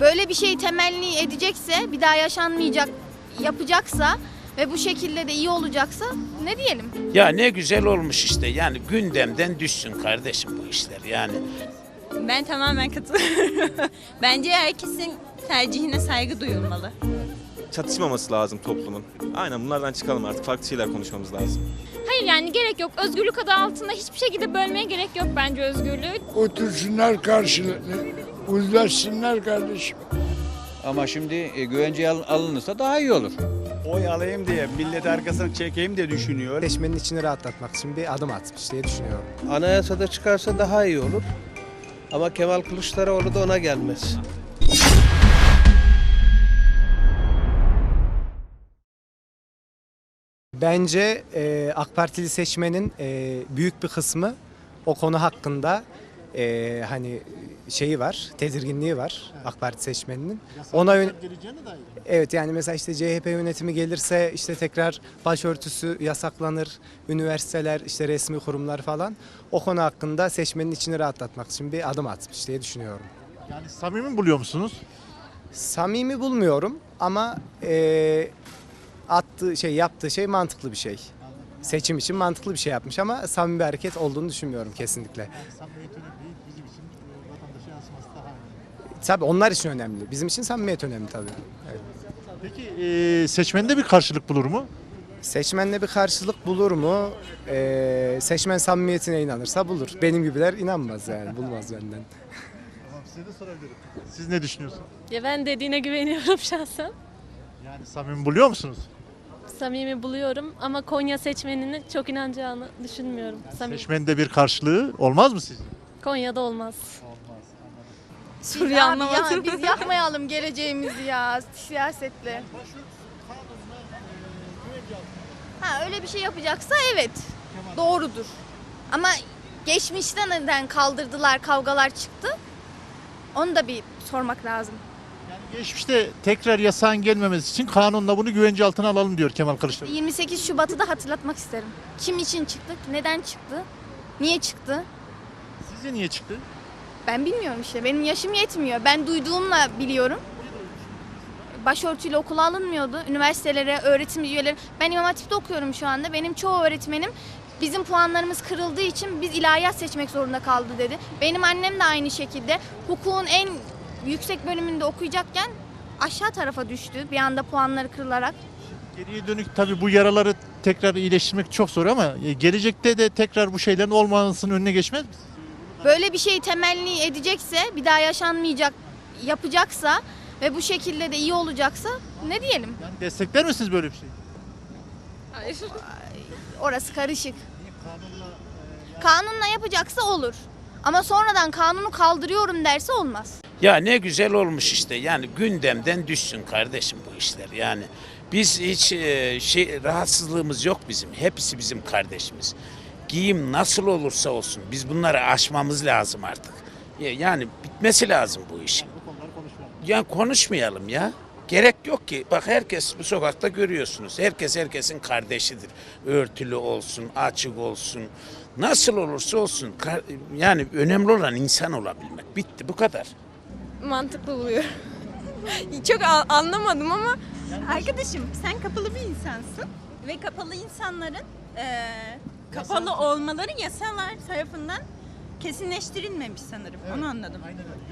böyle bir şey temenni edecekse, bir daha yaşanmayacak yapacaksa ve bu şekilde de iyi olacaksa ne diyelim? Ya ne güzel olmuş işte yani gündemden düşsün kardeşim bu işler yani. Ben tamamen katılıyorum. Bence herkesin tercihine saygı duyulmalı. çatışmaması lazım toplumun. Aynen bunlardan çıkalım artık. Farklı şeyler konuşmamız lazım. Hayır yani gerek yok. Özgürlük adı altında hiçbir şekilde bölmeye gerek yok bence özgürlüğü. Otursunlar karşılıklı. Uzlaşsınlar kardeşim. Ama şimdi e, güvenceye al- alınırsa daha iyi olur. oy alayım diye millet arkasını çekeyim de düşünüyor. Seçmenin içini rahatlatmak için bir adım atmış diye düşünüyorum. Anayasada çıkarsa daha iyi olur. Ama Kemal Kılıçdaroğlu da ona gelmez. Bence e, AK Partili seçmenin e, büyük bir kısmı o konu hakkında e, hani şeyi var, tedirginliği var AK Parti seçmeninin. Ona yön- Evet yani mesela işte CHP yönetimi gelirse işte tekrar başörtüsü yasaklanır, üniversiteler, işte resmi kurumlar falan. O konu hakkında seçmenin içini rahatlatmak için bir adım atmış diye düşünüyorum. Yani samimi buluyor musunuz? Samimi bulmuyorum ama e, attığı şey yaptığı şey mantıklı bir şey. Seçim için mantıklı bir şey yapmış ama samimi bir hareket olduğunu düşünmüyorum kesinlikle. Tabii onlar için önemli. Bizim için samimiyet önemli tabii. Evet. Peki e, seçmende bir karşılık bulur mu? Seçmenle bir karşılık bulur mu? E, seçmen samimiyetine inanırsa bulur. Benim gibiler inanmaz yani. Bulmaz benden. Tamam size de sorabilirim. Siz ne düşünüyorsunuz? Ya ben dediğine güveniyorum şahsen. Yani samimi buluyor musunuz? Samimi buluyorum ama Konya seçmeninin çok inanacağını düşünmüyorum. Samimi. Seçmende bir karşılığı olmaz mı sizce? Konya'da olmaz. Soruyu ya, biz yakmayalım geleceğimizi ya siyasetle. Ha öyle bir şey yapacaksa evet doğrudur. Ama geçmişte neden kaldırdılar kavgalar çıktı? Onu da bir sormak lazım. Geçmişte tekrar yasağın gelmemesi için kanunla bunu güvence altına alalım diyor Kemal Kılıçdaroğlu. 28 Şubat'ı da hatırlatmak isterim. Kim için çıktı? Neden çıktı? Niye çıktı? Sizce niye çıktı? Ben bilmiyorum işte. Benim yaşım yetmiyor. Ben duyduğumla biliyorum. Başörtüyle okula alınmıyordu. Üniversitelere, öğretim üyeleri. Ben İmam Hatip'te okuyorum şu anda. Benim çoğu öğretmenim bizim puanlarımız kırıldığı için biz ilahiyat seçmek zorunda kaldı dedi. Benim annem de aynı şekilde hukukun en yüksek bölümünde okuyacakken aşağı tarafa düştü. Bir anda puanları kırılarak. Geriye dönük tabii bu yaraları tekrar iyileştirmek çok zor ama e, gelecekte de tekrar bu şeylerin olmamasının önüne geçmez mi? Böyle bir şey temenni edecekse, bir daha yaşanmayacak yapacaksa ve bu şekilde de iyi olacaksa ne diyelim? Yani destekler misiniz böyle bir şey? Orası karışık. Kanunla yapacaksa olur. Ama sonradan kanunu kaldırıyorum derse olmaz. Ya ne güzel olmuş işte yani gündemden düşsün kardeşim bu işler yani. Biz hiç e, şey rahatsızlığımız yok bizim. Hepsi bizim kardeşimiz. Giyim nasıl olursa olsun biz bunları aşmamız lazım artık. Ya- Yani bitmesi lazım bu işin. Ya konuşmayalım ya. Gerek yok ki. Bak herkes bu sokakta görüyorsunuz. Herkes herkesin kardeşidir. Örtülü olsun, açık olsun. Nasıl olursa olsun. Yani önemli olan insan olabilmek. Bitti bu kadar. Mantıklı buluyorum. çok anlamadım ama Arkadaşım sen kapalı bir insansın ve kapalı insanların eee, kapalı olmaları yasalar tarafından kesinleştirilmemiş sanırım. Onu anladım.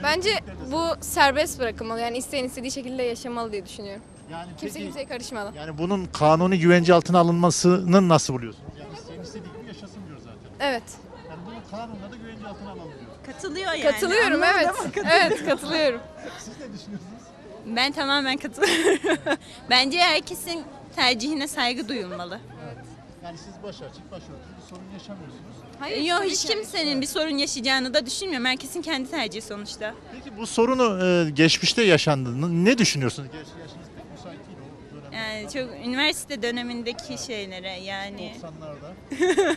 bence bu serbest bırakılmalı. Yani isteyen istediği şekilde yaşamalı diye düşünüyorum. Yani Kimse peki- kimseye karışmalı. Yani bunun kanuni güvence altına alınmasını nasıl buluyorsunuz? Yani isteyen istediği gibi yaşasın diyor zaten. Evet. Yani bunun kanunla da güvence altına alalım diyor. Katılıyor yani. Katılıyorum Anlamadım evet. ama katılıyorum. Evet katılıyorum. Siz ne düşünüyorsunuz? Ben tamamen katılıyorum. Bence herkesin tercihine saygı duyulmalı. Yani siz baş açık, başörtülü bir sorun yaşamıyorsunuz. Hayır, Yok hiç ki. kimsenin bir sorun yaşayacağını da düşünmüyorum. Herkesin kendi tercihi sonuçta. Peki bu sorunu e, geçmişte yaşandığını ne düşünüyorsunuz? Gerçi yaşınız pek müsait değil o dönemde. Yani çok üniversite dönemindeki şeylere yani 90'larda.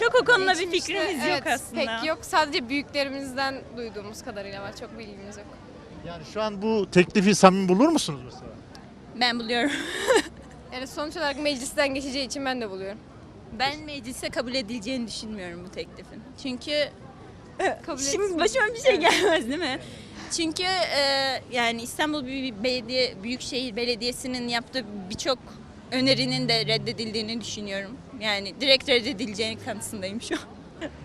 çok o konuda bir Geçmişte, fikrimiz evet, yok aslında. Pek yok. Sadece büyüklerimizden duyduğumuz kadarıyla var. Çok bilgimiz yok. Yani şu an bu teklifi samimi bulur musunuz mesela? Ben buluyorum. Yani sonuç olarak meclisten geçeceği için ben de buluyorum. Ben meclise kabul edileceğini düşünmüyorum bu teklifin. Çünkü Kabul şimdi etsin. başıma bir şey gelmez değil mi? Çünkü e, yani İstanbul Büyük Belediye Büyükşehir Belediyesi'nin yaptığı birçok önerinin de reddedildiğini düşünüyorum. Yani direkt reddedileceğini kanısındayım şu an.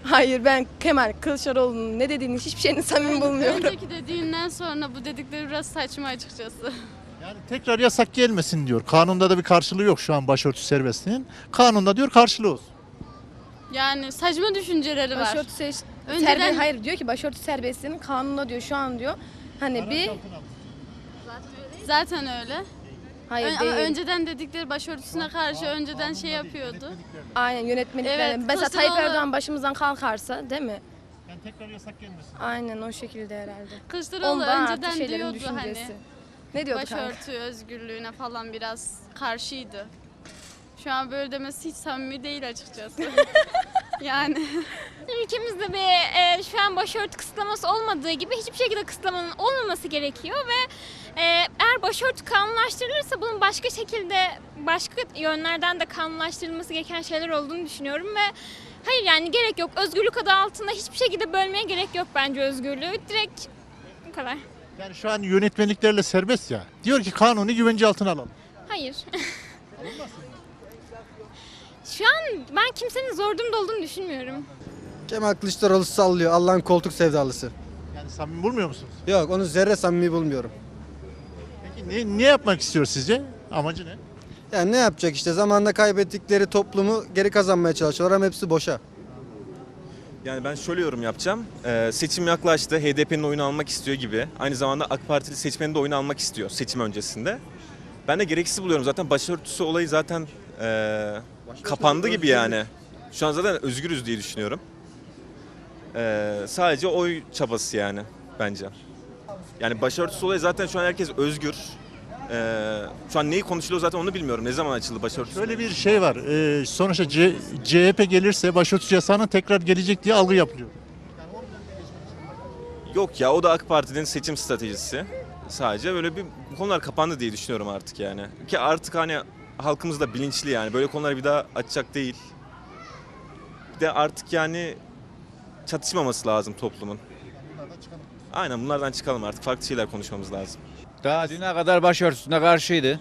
Hayır ben Kemal Kılıçdaroğlu'nun ne dediğini hiçbir şeyini samimi bulmuyorum. Önceki dediğinden sonra bu dedikleri biraz saçma açıkçası. Yani tekrar yasak gelmesin diyor. Kanunda da bir karşılığı yok şu an başörtü serbestliğinin. Kanunda diyor karşılığı olsun. Yani saçma düşünceleri var. Başörtü seç... Önceden- Serbe- hayır diyor ki başörtü serbestliğinin kanununda diyor şu an diyor. Hani bir Zaten öyle. Hayır Ön- değil. önceden dedikleri başörtüsüne karşı önceden şey yapıyordu. Aynen yönetmelikler. Evet, Mesela Tayyip Kılıçdaroğlu- Erdoğan başımızdan kalkarsa değil mi? Yani tekrar yasak gelmesin. Aynen o şekilde herhalde. Kılıçdaroğlu Ondan artı önceden şeylerin diyordu düşüncesi. hani Ne diyordu kanka? başörtü özgürlüğüne falan biraz karşıydı. Şu an böyle demesi hiç samimi değil açıkçası. yani Ülkemizde bir e, şu an başörtü kısıtlaması olmadığı gibi hiçbir şekilde kısıtlamanın olmaması gerekiyor ve e, eğer başörtü kanunlaştırılırsa bunun başka şekilde başka yönlerden de kanunlaştırılması gereken şeyler olduğunu düşünüyorum ve hayır yani gerek yok. Özgürlük adı altında hiçbir şekilde bölmeye gerek yok bence özgürlüğü. Direkt bu kadar. Yani şu an yönetmeliklerle serbest ya. Diyor ki kanuni güvence altına alalım. Hayır. Şu an ben kimsenin zor durumda olduğunu düşünmüyorum. Kemal Kılıçdaroğlu sallıyor. Allah'ın koltuk sevdalısı. Yani samimi bulmuyor musunuz? Yok onu zerre samimi bulmuyorum. Ne, ne yapmak istiyor sizce? Amacı ne? Yani ne yapacak işte zamanında kaybettikleri toplumu geri kazanmaya çalışıyorlar ama hepsi boşa. Yani ben şöyle yorum yapacağım. Ee, seçim yaklaştı. HDP'nin oyunu almak istiyor gibi. Aynı zamanda AK Partili seçmenin de oyunu almak istiyor seçim öncesinde. Ben de gereksiz buluyorum. Zaten başörtüsü olayı zaten ee, kapandı gibi yani. Şu an zaten özgürüz diye düşünüyorum. Ee, sadece oy çabası yani bence. Yani başörtüsü olayı zaten şu an herkes özgür. Ee, şu an neyi konuşuluyor zaten onu bilmiyorum. Ne zaman açıldı başörtüsü? Şöyle bir şey var. Ee, sonuçta C- CHP gelirse başörtüsü yasağının tekrar gelecek diye algı yapılıyor. Yok ya o da AK Parti'nin seçim stratejisi. Sadece böyle bir bu konular kapandı diye düşünüyorum artık yani. Ki artık hani halkımız da bilinçli yani. Böyle konuları bir daha açacak değil. Bir de artık yani çatışmaması lazım toplumun. Aynen bunlardan çıkalım artık. Farklı şeyler konuşmamız lazım. Daha düne kadar başörtüsüne karşıydı.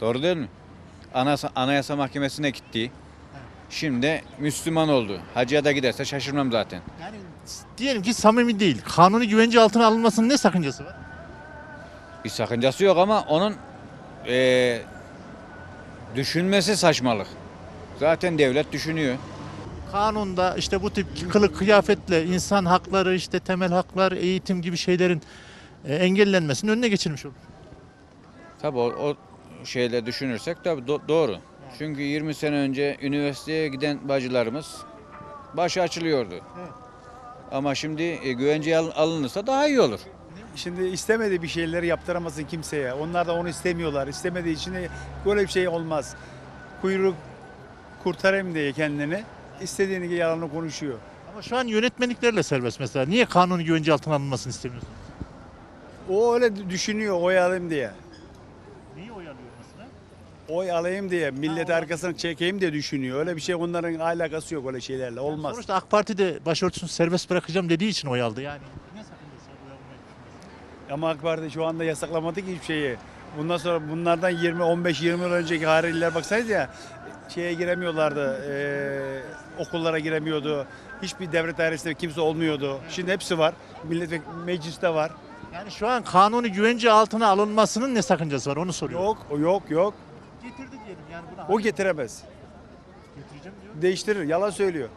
Doğru değil mi? Anayasa, Anayasa Mahkemesi'ne gitti. Şimdi Müslüman oldu. Hacıya da giderse şaşırmam zaten. Yani diyelim ki samimi değil. Kanuni güvence altına alınmasının ne sakıncası var? Bir sakıncası yok ama onun eee, düşünmesi saçmalık. Zaten devlet düşünüyor. Kanunda işte bu tip kılık kıyafetle insan hakları, işte temel haklar, eğitim gibi şeylerin e, engellenmesinin önüne geçilmiş olur. Tabii o, o şeyle düşünürsek tabii do- doğru. Çünkü 20 sene önce üniversiteye giden bacılarımız başı açılıyordu. Ama şimdi e, güvenceye al- alınırsa daha iyi olur. Şimdi istemediği bir şeyleri yaptıramasın kimseye. Onlar da onu istemiyorlar. İstemediği için de böyle bir şey olmaz. Kuyruk kurtarayım diye kendini istediğini yalanını konuşuyor. Ama şu an yönetmeliklerle serbest mesela. Niye kanuni güvence altına alınmasını istemiyorsun? O öyle düşünüyor oy alayım diye. Niye oy alıyor mesela? Oy alayım diye millet arkasını çekeyim diye düşünüyor. Öyle bir şey onların alakası yok öyle şeylerle. Olmaz. Sonuçta AK Parti de başörtüsünü serbest bırakacağım dediği için oy aldı yani. Ne sakıncası var oy? Ama AK Parti şu anda yasaklamadı ki hiçbir şeyi. Bundan sonra bunlardan 20 15 20 yıl önceki harililer baksaydı ya şeye giremiyorlardı. eee, okullara giremiyordu. Hiçbir devlet dairesinde kimse olmuyordu. Şimdi hepsi var. Millet mecliste var. Yani şu an kanuni güvence altına alınmasının ne sakıncası var onu soruyorum. Yok, yok, yok. Getirdi diyelim yani buna. O getiremez. getireceğim diyor. Değiştirir. Yalan söylüyor.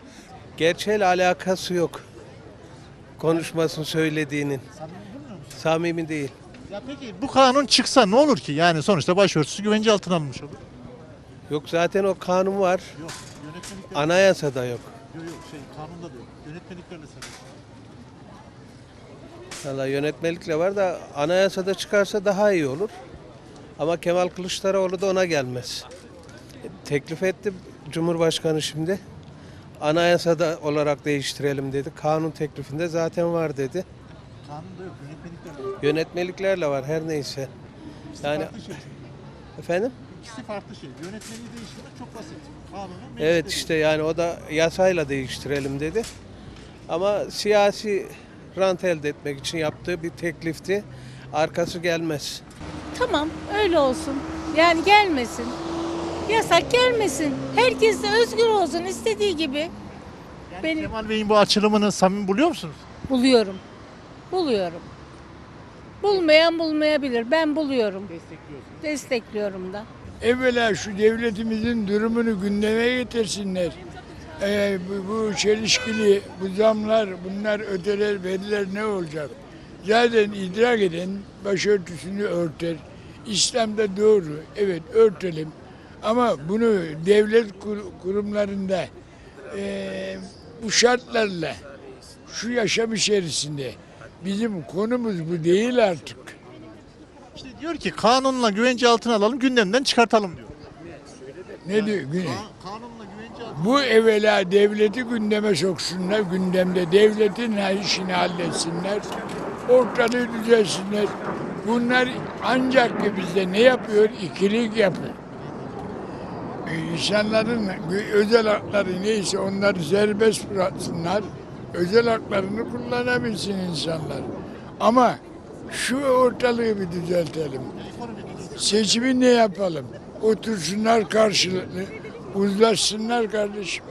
Gerçeğiyle alakası yok. Konuşmasın söylediğinin. Samimi değil. Ya peki bu kanun çıksa ne olur ki? Yani sonuçta başörtüsü güvence altına alınmış olur. Yok zaten o kanun var. Yok. Yönetmelikler Anayasada yok. yok, yok şey kanunda da yok. Yönetmeliklerle serbest. Valla yönetmelikle var da anayasada çıkarsa daha iyi olur. Ama Kemal Kılıçdaroğlu da ona gelmez. Teklif etti Cumhurbaşkanı şimdi. Anayasada olarak değiştirelim dedi. Kanun teklifinde zaten var dedi. Kanunda yok. Yönetmeliklerle yok. Yönetmeliklerle var her neyse. Yani efendim? İkisi farklı şey. Yönetmeliği değiştirmek çok basit. Kanunu Evet işte yani o da yasayla değiştirelim dedi. Ama siyasi rant elde etmek için yaptığı bir teklifti. Arkası gelmez. Tamam öyle olsun. Yani gelmesin. Yasak gelmesin. Herkes de özgür olsun istediği gibi. Benim Kemal Bey'in bu açılımını samimi buluyor musunuz? buluyorum. Buluyorum. Bulmayan bulmayabilir. Ben buluyorum. Destekliyorum da. Evvela şu devletimizin durumunu gündeme getirsinler. Ee, bu, bu çelişkili, bu zamlar, bunlar öteler, veriler ne olacak? Zaten idrak eden başörtüsünü örter. İslam'da doğru, evet örtelim. Ama bunu devlet kur- kurumlarında eee, bu şartlarla, şu yaşam içerisinde bizim konumuz bu değil artık. İşte diyor ki kanunla güvence altına alalım gündemden çıkartalım diyor. Ne diyor? Güne- Kanunla güvence altına Bu evvela devleti gündeme soksunlar, gündemde devletin işini halletsinler, ortalığı düzelsinler. Bunlar ancak ki bizde ne yapıyor? İkilik yapıyor. Ee, İnsanların özel hakları neyse onları serbest bıraksınlar. Özel haklarını kullanabilsin insanlar. Ama şu ortalığı bir düzeltelim. Seçimi ne yapalım? Otursunlar karşılıklı, uzlaşsınlar kardeşim.